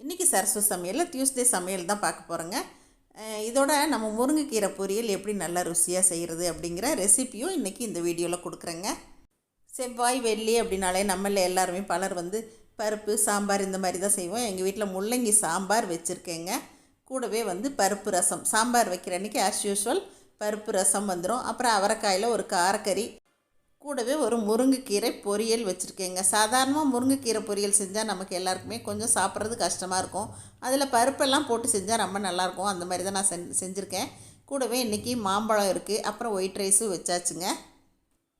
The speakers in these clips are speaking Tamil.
இன்றைக்கி சரஸ்வ சமையலில் டியூஸ்டே சமையல் தான் பார்க்க போகிறோங்க இதோட நம்ம முருங்கைக்கீரை பொரியல் எப்படி நல்லா ருசியாக செய்கிறது அப்படிங்கிற ரெசிப்பியும் இன்றைக்கி இந்த வீடியோவில் கொடுக்குறேங்க. செவ்வாய் வெள்ளி அப்படின்னாலே நம்மள எல்லாருமே பலர் வந்து பருப்பு சாம்பார் இந்த மாதிரி தான் செய்வோம். எங்கள் வீட்டில் முள்ளங்கி சாம்பார் வச்சுருக்கேங்க. கூடவே வந்து பருப்பு ரசம். சாம்பார் வைக்கிற அன்றைக்கி ஆஸ் யூஷுவல் பருப்பு ரசம் வந்துடும் அப்புறம் அவரைக்காயில் ஒரு காரக்கறி கூடவே ஒரு முருங்கைக்கீரை பொரியல் வச்சுருக்கேங்க. சாதாரணமாக முருங்கைக்கீரை பொரியல் செஞ்சால் நமக்கு எல்லாருக்குமே கொஞ்சம் சாப்பிட்றது கஷ்டமாக இருக்கும். அதில் பருப்பெல்லாம் போட்டு செஞ்சால் ரொம்ப நல்லாயிருக்கும். அந்த மாதிரி தான் நான் செஞ் செஞ்சுருக்கேன். கூடவே இன்றைக்கி மாம்பழம் இருக்குது அப்புறம் ஒயிட் ரைஸும் வச்சாச்சுங்க.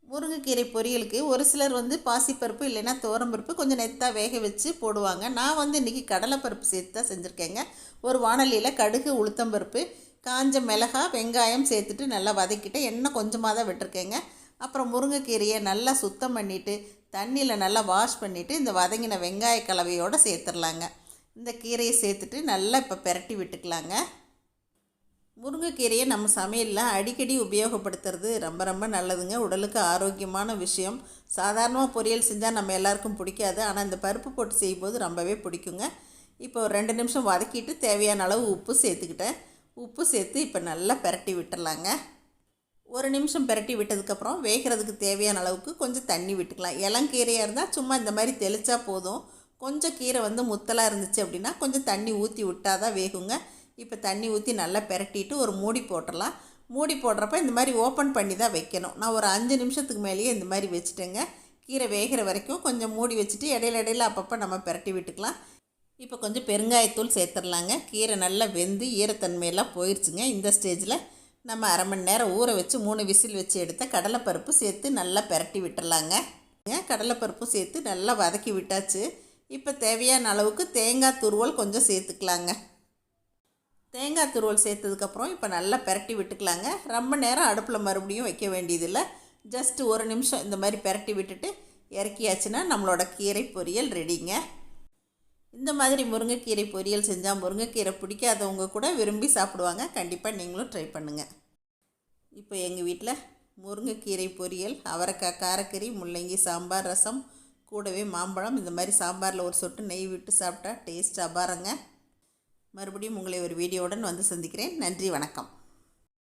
முருங்கைக்கீரை பொரியலுக்கு ஒரு சிலர் வந்து பாசிப்பருப்பு இல்லைன்னா துவரம்பருப்பு கொஞ்சம் நெத்தாக வேக வச்சு போடுவாங்க. நான் வந்து இன்றைக்கி கடலைப்பருப்பு சேர்த்து தான் செஞ்சுருக்கேங்க. ஒரு வானலியில் கடுகு உளுத்தம்பருப்பு காஞ்ச மிளகா வெங்காயம் சேர்த்துட்டு நல்லா வதக்கிட்டு எண்ணெய் கொஞ்சமாக தான் விட்டுருக்கேங்க. அப்புறம் முருங்கைக்கீரையை நல்லா சுத்தம் பண்ணிவிட்டு தண்ணியில் நல்லா வாஷ் பண்ணிவிட்டு இந்த வதங்கின வெங்காய கலவையோடு சேர்த்துடலாங்க. இந்த கீரையை சேர்த்துட்டு நல்லா இப்போ பெரட்டி விட்டுக்கலாங்க. முருங்கைக்கீரையை நம்ம சமையலில் அடிக்கடி உபயோகப்படுத்துறது ரொம்ப ரொம்ப நல்லதுங்க. உடலுக்கு ஆரோக்கியமான விஷயம். சாதாரணமாக பொரியல் செஞ்சால் நம்ம எல்லாருக்கும் பிடிக்காது. ஆனால் இந்த பருப்பு போட்டு செய்யும்போது ரொம்பவே பிடிக்குங்க. இப்போ ரெண்டு நிமிஷம் வதக்கிட்டு தேவையான அளவு உப்பு சேர்த்துக்கிட்டேன். உப்பு சேர்த்து இப்போ நல்லா பெரட்டி விட்டுடலாங்க. ஒரு நிமிஷம் பெரட்டி விட்டதுக்கப்புறம் வேகிறதுக்கு தேவையான அளவுக்கு கொஞ்சம் தண்ணி விட்டுக்கலாம். இளங்கீரையாக இருந்தால் சும்மா இந்த மாதிரி தெளித்தா போதும். கொஞ்சம் கீரை வந்து முத்தலாக இருந்துச்சு அப்படின்னா கொஞ்சம் தண்ணி ஊற்றி விட்டால் தான் வேகுங்க. இப்போ தண்ணி ஊற்றி நல்லா பெரட்டிட்டு ஒரு மூடி போட்டுடலாம். மூடி போடுறப்ப இந்த மாதிரி ஓப்பன் பண்ணி தான் வைக்கணும். நான் ஒரு அஞ்சு நிமிஷத்துக்கு மேலேயே இந்த மாதிரி வச்சுட்டேங்க. கீரை வேகிற வரைக்கும் கொஞ்சம் மூடி வச்சுட்டு இடையில இடையில அப்பப்போ நம்ம பெரட்டி விட்டுக்கலாம். இப்போ கொஞ்சம் பெருங்காயத்தூள் சேர்த்துடலாங்க. கீரை நல்லா வெந்து ஈரத்தன்மையெல்லாம் போயிடுச்சுங்க இந்த ஸ்டேஜில் நம்ம அரை மணி நேரம் ஊற வச்சு மூணு விசில் வச்சு எடுத்த கடலைப்பருப்பு சேர்த்து நல்லா பெரட்டி விட்டுறலாங்க. கடலைப்பருப்பும் சேர்த்து நல்லா வதக்கி விட்டாச்சு. இப்போ தேவையான அளவுக்கு தேங்காய் துருவல் கொஞ்சம் சேர்த்துக்கலாங்க. தேங்காய் துருவல் சேர்த்ததுக்கப்புறம் இப்போ நல்லா பெரட்டி விட்டுக்கலாங்க. ரொம்ப நேரம் அடுப்பில் மறுபடியும் வைக்க வேண்டியதில்லை. ஜஸ்ட் ஒரு நிமிஷம் இந்த மாதிரி பெரட்டி விட்டுட்டு இறக்கியாச்சுன்னா நம்மளோட கீரை பொரியல் ரெடிங்க. இந்த மாதிரி முருங்கைக்கீரை பொரியல் செஞ்சால் முருங்கைக்கீரை பிடிக்காதவங்க கூட விரும்பி சாப்பிடுவாங்க. கண்டிப்பாக நீங்களும் ட்ரை பண்ணுங்கள் இப்போ எங்கள் வீட்டில் முருங்கைக்கீரை பொரியல் அவரைக்காய் காரக்கறி முள்ளங்கி சாம்பார் ரசம் கூடவே மாம்பழம் இந்த மாதிரி சாம்பாரில் ஒரு சொட்டு நெய் விட்டு சாப்பிட்டா டேஸ்ட் அபாரங்க மறுபடியும் உங்களை ஒரு வீடியோவுடன் வந்து சந்திக்கிறேன். நன்றி வணக்கம்.